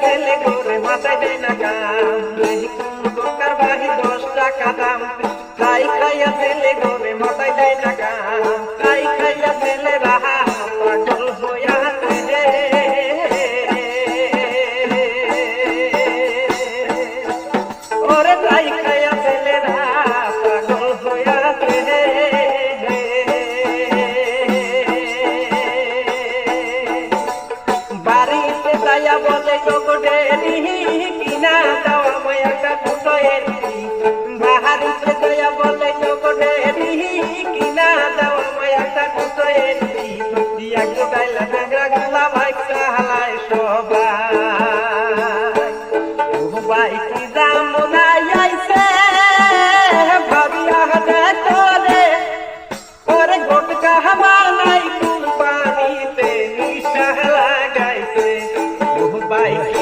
তেলে করে মাথায় দেয় না কাকার বাহি দশ টাকা দাম তাই খাইয়া তেলে করে মাথায় দেয় না কাই খাইয়া তেলে রাহা প্রকটে নিহিত 看一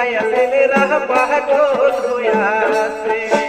से रह से